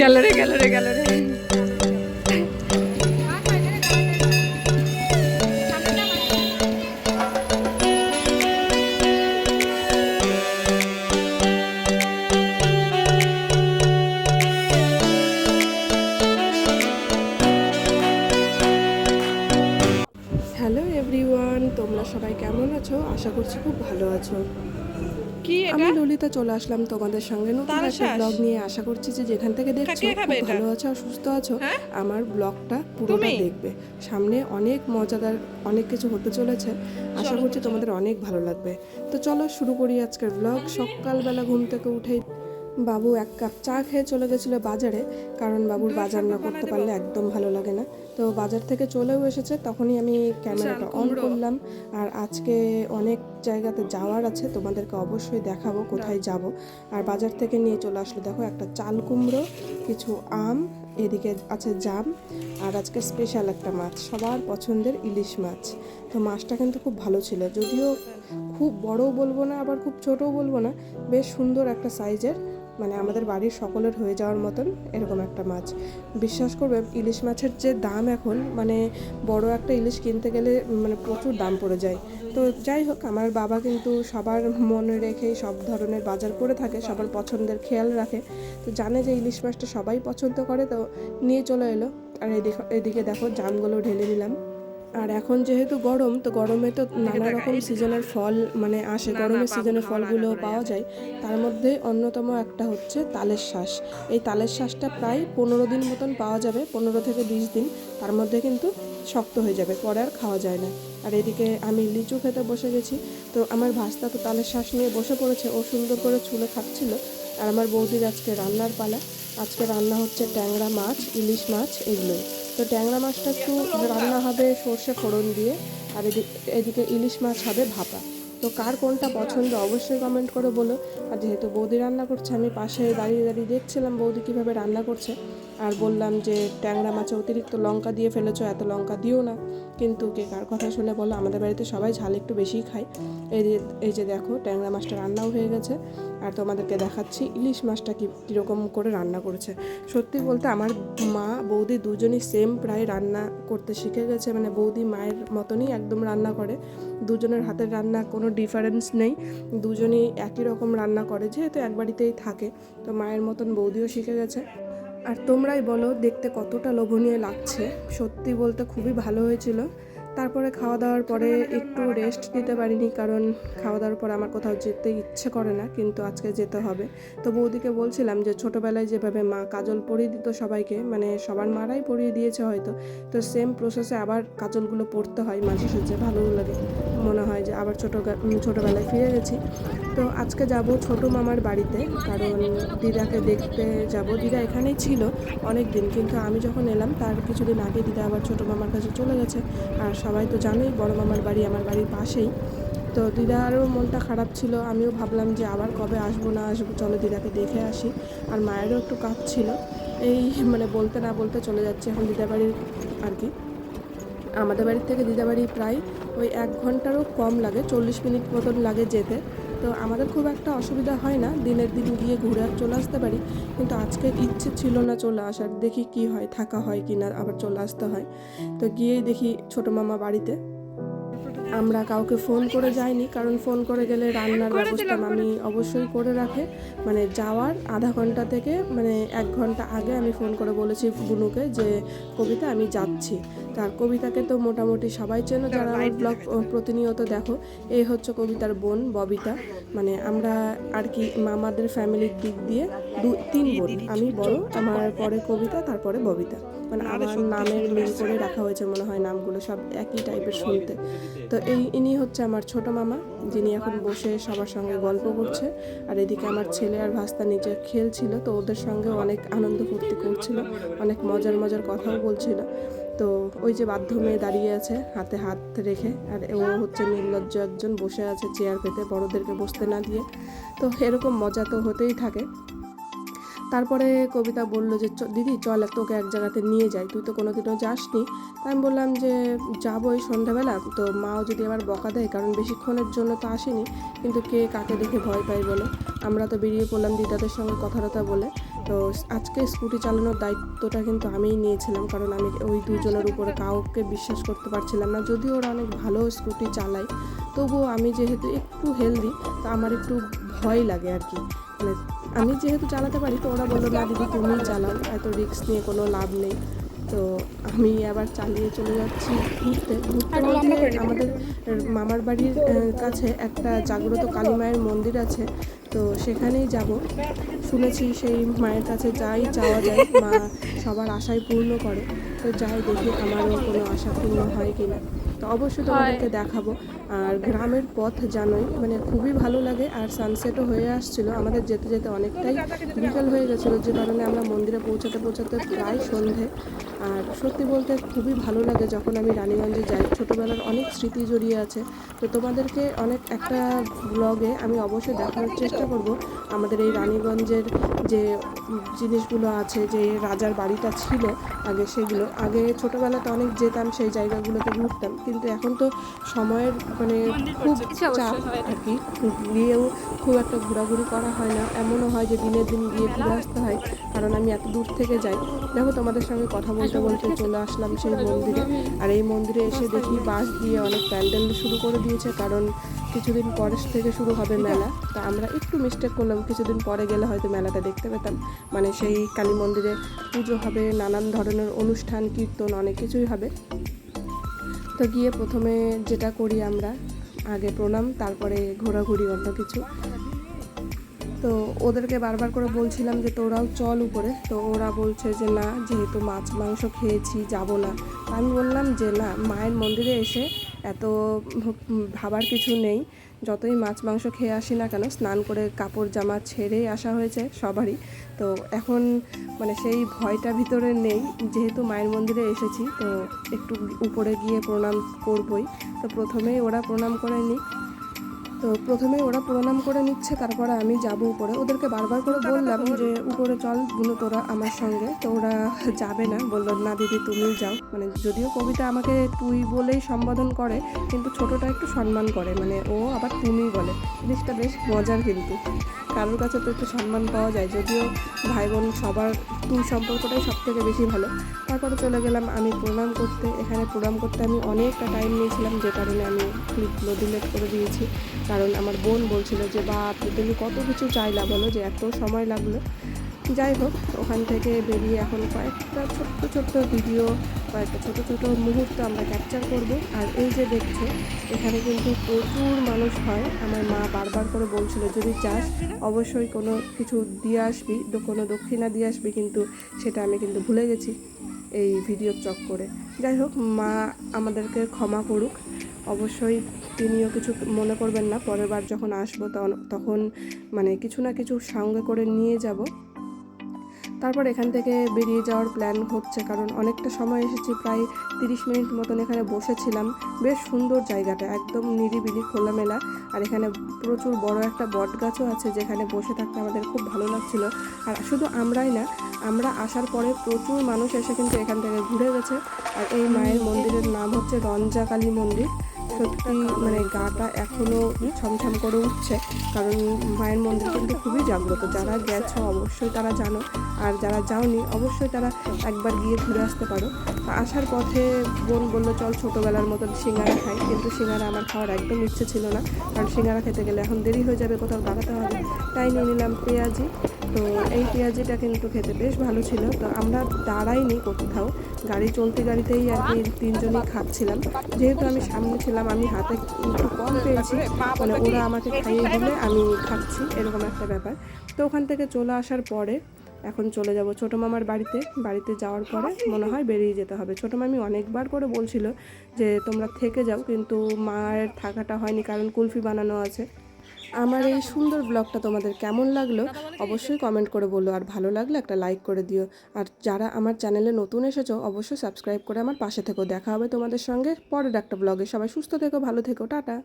গেল রে গেল হ্যালো এভরিওয়ান তোমরা সবাই কেমন আছো? আশা করছি খুব ভালো আছো। কি আমি ললিতা চলে আসলাম তোমাদের সঙ্গে। নতুন একটা ব্লগ নিয়ে আশা করছি যে যেখান থেকে দেখছ খুব ভালো আছো আর সুস্থ আছো হ্যাঁ? আমার ব্লগটা পুরোটা দেখবে। সামনে অনেক মজাদার অনেক কিছু হতে চলেছে। আশা করছি তোমাদের অনেক ভালো লাগবে। তো চলো শুরু করি আজকের ব্লগ সকালবেলা ঘুম থেকে উঠেই বাবু এক কাপ চা খেয়ে চলে গেছিল বাজারে কারণ বাবুর বাজার না করতে পারলে একদম ভালো লাগে না। তো বাজার থেকে চলেও এসেছে তখনই আমি ক্যামেরাটা অন করলাম। আর আজকে অনেক জায়গাতে যাওয়ার আছে তোমাদেরকে অবশ্যই দেখাবো কোথায় যাব। আর বাজার থেকে নিয়ে চলে আসলো দেখো একটা চাল কুমড়ো কিছু আম এদিকে আছে জাম আর আজকে স্পেশাল একটা মাছ সবার পছন্দের ইলিশ মাছ। তো মাছটা কিন্তু খুব ভালো ছিল যদিও খুব বড়ও বলব না আবার খুব ছোটও বলব না বেশ সুন্দর একটা সাইজের মানে আমাদের বাড়ির সকলের হয়ে যাওয়ার মতন এরকম একটা মাছ। বিশ্বাস করবে, ইলিশ মাছের যে দাম এখন মানে বড় একটা ইলিশ কিনতে গেলে মানে প্রচুর দাম পড়ে যায়। তো যাই হোক, আমার বাবা কিন্তু সবার মনে রেখেই সব ধরনের বাজার করে থাকে, সবার পছন্দের খেয়াল রাখে। তো জানে যে ইলিশ মাছটা সবাই পছন্দ করে, তো নিয়ে চলে এলো। আর এদিকে এদিকে দেখো, জামগুলো ঢেলে নিলাম। আর এখন যেহেতু গরম তো গরমে তো নানা রকম সিজনের ফল মানে আসে। গরমের সিজনের ফলগুলো পাওয়া যায়। তার মধ্যে অন্যতম একটা হচ্ছে তালের শ্বাস এই তালের শ্বাসটা প্রায় পনেরো দিন মতন পাওয়া যাবে পনেরো থেকে বিশ দিন। তার মধ্যে কিন্তু শক্ত হয়ে যাবে পরে আর খাওয়া যায় না। আর এদিকে আমি লিচু খেতে বসে গেছি। তো আমার ভাস্তা তো তালের শ্বাস নিয়ে বসে পড়েছে ও সুন্দর করে ছুলে খাচ্ছিল। আর আমার বৌদির আজকে রান্নার পালা। আজকে রান্না হচ্ছে ট্যাংরা মাছ ইলিশ মাছ এগুলোই তো ট্যাংরা মাছটা একটু রান্না হবে সর্ষে ফোড়ন দিয়ে, আর এদিকে এদিকে ইলিশ মাছ হবে ভাপা। তো কার কোনটা পছন্দ অবশ্যই কমেন্ট করে বলো। আর যেহেতু বৌদি রান্না করছে, আমি পাশে দাঁড়িয়ে দাঁড়িয়ে দেখছিলাম বৌদি কীভাবে রান্না করছে। আর বললাম যে, ট্যাংরা মাছে অতিরিক্ত লঙ্কা দিয়ে ফেলেছো, এত লঙ্কা দিও না। কিন্তু কে কার কথা শুনে বলো, আমাদের বাড়িতে সবাই ঝাল একটু বেশিই খায়। এই যে এই যে দেখো, ট্যাংরা মাছটা রান্নাও হয়ে গেছে। আর তোমাদেরকে দেখাচ্ছি ইলিশ মাছটা কী, কীরকম করে রান্না করেছে। সত্যি বলতে আমার মা, বৌদি দুজনই সেম প্রায় রান্না করতে শিখে গেছে। মানে বৌদি মায়ের মতনই একদম রান্না করে। দুজনের হাতের রান্না কোনো ডিফারেন্স নেই। দুজনই একই রকম রান্না করে, যেহেতু এক বাড়িতেই থাকে। তো মায়ের মতন বৌদিও শিখে গেছে। আর তোমরাই বলো, দেখতে কতটা লোভনীয় লাগছে। সত্যি বলতে খুবই ভালো হয়েছিল। তারপরে খাওয়া দাওয়ার পরে একটু রেস্ট নিতে পারিনি, কারণ খাওয়া দাওয়ার পর আমার কোথাও যেতে ইচ্ছে করে না, কিন্তু আজকে যেতে হবে। তো বৌদিকে বলছিলাম যে, ছোটোবেলায় যেভাবে মা কাজল পরিয়ে দিত সবাইকে মানে সবার মারাই পরিয়ে দিয়েছে হয়তো। তো সেম প্রসেসে আবার কাজলগুলো পড়তে হয় মাঝে সাঝে ভালো লাগে। মনে হয় যে আবার ছোটো ছোটোবেলায় ফিরে গেছি। তো আজকে যাব ছোট মামার বাড়িতে, কারণ দিদাকে দেখতে যাব। দিদা এখানেই ছিল অনেক দিন কিন্তু আমি যখন এলাম, তার কিছুদিন আগে দিদা আবার ছোট মামার কাছে চলে গেছে। আর সবাই তো জানোই, বড় মামার বাড়ি আমার বাড়ির পাশেই। তো দিদারও মনটা খারাপ ছিল। আমিও ভাবলাম যে আবার কবে আসব না আসব, চলো দিদাকে দেখে আসি। আর মায়েরও একটু কাজ ছিল। এই মানে বলতে না বলতে চলে যাচ্ছে এখন দিদা বাড়ির আর কি। আমাদের বাড়ির থেকে দিদাবাড়ি প্রায় ওই এক ঘন্টারও কম লাগে, চল্লিশ মিনিট মতন লাগে যেতে। তো আমাদের খুব একটা অসুবিধা হয় না, দিনের দিন গিয়ে ঘুরে আর চলে আসতে পারি। কিন্তু আজকের ইচ্ছে ছিল না চলে আসার, দেখি কি হয়, থাকা হয় কি না আবার চলে আসতে হয়। তো গিয়েই দেখি ছোটো মামা বাড়িতে। আমরা কাউকে ফোন করে যাইনি কারণ ফোন করে গেলে রান্নার ব্যবস্থা আমি অবশ্যই করে রাখে। মানে যাওয়ার আধা ঘণ্টা থেকে মানে এক ঘণ্টা আগে আমি ফোন করে বলেছি বুনুকে যে কবিতা আমি যাচ্ছি। তার কবিতাকে তো মোটামুটি সবাই চেনো যারা আমার ব্লগ প্রতিনিয়ত দেখো। এই হচ্ছে কবিতার বোন ববিতা। মানে আমরা আর কি মামাদের ফ্যামিলির দিক দিয়ে দু তিন বোন। আমি বড় আমার পরে কবিতা তারপরে ববিতা। মানে আমার নামের মিল করে রাখা হয়েছে মনে হয় নামগুলো সব একই টাইপের শুনতে। তো এই ইনি হচ্ছে আমার ছোট মামা যিনি এখন বসে সবার সঙ্গে গল্প করছে। আর এদিকে আমার ছেলে আর ভাস্তা নিচে খেলছিল তো ওদের সঙ্গে অনেক আনন্দ ফুর্তি করছিল অনেক মজার মজার কথাও বলছিল। তো ওই যে বাধ্য মেয়ে দাঁড়িয়ে আছে হাতে হাত রেখে আর ও হচ্ছে নির্লজ্জ একজন বসে আছে চেয়ার পেতে বড়দেরকে বসতে না দিয়ে। তো এরকম মজা তো হতেই থাকে। তারপরে কবিতা বলল যে, "চ- দিদি, চল, তোকে এক জায়গাতে নিয়ে যাই। তুই তো কোনোদিনও যাসনি। তাই আমি বললাম যে, যাব এই সন্ধ্যাবেলা। তো মাও যদি আবার বকা দেয়, কারণ বেশিক্ষণের জন্য তো আসেনি। কিন্তু কে কাকে দেখে ভয় পায় বলে। আমরা তো বেরিয়ে পড়লাম দিদাদের সঙ্গে কথা টথা বলে। তো আজকে স্কুটি চালানোর দায়িত্বটা কিন্তু আমিই নিয়েছিলাম। কারণ আমি ওই দুজনের উপরে কাউকে বিশ্বাস করতে পারছিলাম না। যদিও ওরা অনেক ভালো স্কুটি চালায়, তবুও আমি যেহেতু একটু হেলদি তো আমার একটু ভয় লাগে আর কি। মানে আমি যেহেতু চালাতে পারি তো ওরা বলল না দিদি তুমিই চালাও এত রিস্ক নিয়ে কোনো লাভ নেই। তো আমি আবার চালিয়ে চলে যাচ্ছি ঘুরতে। ঘুরতে বলতে আমাদের মামার বাড়ির কাছে একটা জাগ্রত কালী মায়ের মন্দির আছে তো সেখানেই যাব। শুনেছি সেই মায়ের কাছে যাই চাওয়া যায় মা সবার আশাই পূর্ণ করে। তো যাই দেখি আমারও কোনো আশা পূর্ণ হয় কিনা। তো অবশ্যই তোমাদেরকে দেখাবো। আর গ্রামের পথ জানোই মানে খুবই ভালো লাগে। আর সানসেটও হয়ে আসছিল, আমাদের যেতে যেতে অনেকটাই বিকাল হয়ে গেছিল, যে কারণে আমরা মন্দিরে পৌঁছাতে পৌঁছাতে প্রায় সন্ধে। আর সত্যি বলতে খুবই ভালো লাগে যখন আমি রানীগঞ্জে যাই। ছোটোবেলার অনেক স্মৃতি জড়িয়ে আছে। তো তোমাদেরকে অনেক একটা ব্লগে আমি অবশ্যই দেখানোর চেষ্টা করব। আমাদের এই রানীগঞ্জের যে জিনিসগুলো আছে, যে রাজার বাড়িটা ছিল আগে সেগুলো। আগে ছোটোবেলাতে অনেক যেতাম, সেই জায়গাগুলোতে ঘুরতাম। কিন্তু এখন তো সময়ের মানে খুব চাপ আর কি। গিয়েও খুব একটা ঘোরাঘুরি করা হয় না। এমনও হয় যে দিনের দিন গিয়ে ঘুরে আসতে হয়। কারণ আমি এত দূর থেকে যাই। দেখো তোমাদের সঙ্গে কথা বলতে বলতে চলে আসলাম সেই মন্দিরে। আর এই মন্দিরে এসে দেখি বাঁশ দিয়ে অনেক প্যান্ডেল শুরু করে দিয়েছে। কারণ কিছুদিন পরে থেকে শুরু হবে মেলা। তা আমরা একটু মিস্টেক করলাম। কিছুদিন পরে গেলে হয়তো মেলাটা দেখতে পেতাম। মানে সেই কালী মন্দিরে পুজো হবে নানান ধরনের অনুষ্ঠান কীর্তন অনেক কিছুই হবে। তো গিয়ে প্রথমে যেটা করি আমরা, আগে প্রণাম, তারপরে ঘোরাঘুরি অন্য কিছু। তো ওদেরকে বারবার করে বলছিলাম যে, তোরাও চল উপরে। তো ওরা বলছে যে, না, যেহেতু মাছ, মাংস খেয়েছি, যাব না। আমি বললাম যে, না, মায়ের মন্দিরে এসে এত ভাবার কিছু নেই। যতই মাছ, মাংস খেয়ে আসি না কেন, স্নান করে কাপড়, জামা ছেড়েই আসা হয়েছে সবারই। তো এখন মানে সেই ভয়টা ভিতরে নেই, যেহেতু মায়ের মন্দিরে এসেছি, তো একটু উপরে গিয়ে প্রণাম করবই। তো প্রথমেই ওরা প্রণাম করে নিক। তো প্রথমে ওরা প্রণাম করে নিচ্ছে, তারপরে আমি যাব উপরে। ওদেরকে বারবার করে বললাম যে, উপরে চলগুলো তোরা আমার সঙ্গে। তো ওরা যাবে না, বলল, না দিদি তুমিই যাও। মানে যদিও কবিতা আমাকে তুই বলেই সম্বোধন করে, কিন্তু ছোটটা একটু সম্মান করে। মানে ও আবার তুমি বলে, জিনিসটা বেশ মজার কিন্তু। কারোর কাছে তো একটু সম্মান পাওয়া যায়, যদিও ভাই বোন সবার তুই সম্পর্কটাই সব থেকে বেশি ভালো। তারপরে চলে গেলাম আমি প্রণাম করতে। এখানে প্রণাম করতে আমি অনেকটা টাইম নিয়েছিলাম, যে কারণে আমি ক্লিপগুলো ডিলেট করে দিয়েছি। কারণ আমার বোন বলছিল যে বা তুমি কত কিছু চাইলা বলো যে, এত সময় লাগল। যাই হোক, ওখান থেকে বেরিয়ে এখন কয়েকটা ছোট্ট ছোট্ট ভিডিও বা একটা ছোট ছোট মুহূর্ত আমরা ক্যাপচার করব। আর এই যে দেখছ, এখানে কিন্তু প্রচুর মানুষ হয়। আমার মা বারবার করে বলছিল, যদি চাস, অবশ্যই কোনো কিছু দিয়ে আসবি কোনো দক্ষিণা দিয়ে আসবি, কিন্তু সেটা আমি কিন্তু ভুলে গেছি এই ভিডিওর চক্করে যাই হোক, মা আমাদেরকে ক্ষমা করুক। অবশ্যই তিনিও কিছু মনে করবেন না। পরের বার যখন আসব তখন মানে কিছু না কিছু সঙ্গে করে নিয়ে যাব। তারপর এখান থেকে বেরিয়ে যাওয়ার প্ল্যান হচ্ছে, কারণ অনেকটা সময় এসেছি, প্রায় তিরিশ মিনিট মতন এখানে বসেছিলাম। বেশ সুন্দর জায়গাটা, একদম নিরিবিলি, খোলামেলা। আর এখানে প্রচুর বড় একটা বট গাছও আছে, যেখানে বসে থাকতে আমাদের খুব ভালো লাগছিল। আর শুধু আমরাই না, আমরা আসার পরে প্রচুর মানুষ এসে কিন্তু এখান থেকে ঘুরে গেছে। আর এই মায়ের মন্দিরের নাম হচ্ছে রঞ্জাকালী মন্দির। সত্যি মানে গাটা এখনও ছমছম করে উঠছে কারণ মায়ের মন্দির কিন্তু খুবই জাগ্রত। যারা গেছো অবশ্যই তারা জানো আর যারা যাওনি অবশ্যই তারা একবার গিয়ে ঘুরে আসতে পারো। আসার পথে বোন বলল চল ছোটোবেলার মতন সিঙ্গারা খাই। কিন্তু সিঙ্গারা আমার খাওয়ার একদম ইচ্ছে ছিল না কারণ সিঙ্গারা খেতে গেলে এখন দেরি হয়ে যাবে কোথাও দাঁড়াতে হবে তাই নিয়ে নিলাম পেঁয়াজি। তো এই পেঁয়াজিটা কিন্তু খেতে বেশ ভালো ছিল। তো আমরা দাঁড়াইনি কোথাও। গাড়ি চলতে গাড়িতেই আর কি তিনজনই খাচ্ছিলাম। যেহেতু আমি সামনে ছিলাম, আমি হাতে একটু কম পেয়েছি। মানে ওরা আমাকে খাইয়ে দিলে আমি খাচ্ছি, এরকম একটা ব্যাপার। তো ওখান থেকে চলে আসার পরে এখন চলে যাব ছোটো মামার বাড়িতে। বাড়িতে যাওয়ার পরে মনে হয় বেরিয়ে যেতে হবে। ছোটো মামি অনেকবার করে বলছিল যে, তোমরা থেকে যাও। কিন্তু মায়ের থাকাটা হয়নি, কারণ কুলফি বানানো আছে। আমার এই সুন্দর ব্লগটা তোমাদের কেমন লাগল অবশ্যই কমেন্ট করে বলো। আর ভালো লাগলে একটা লাইক করে দিও। আর যারা আমার চ্যানেলে নতুন এসেছ, অবশ্যই সাবস্ক্রাইব করে আমার পাশে থেকো। দেখা হবে তোমাদের সঙ্গে পরের একটা ব্লগে সবাই সুস্থ থেকো, ভালো থেকো, টাটা।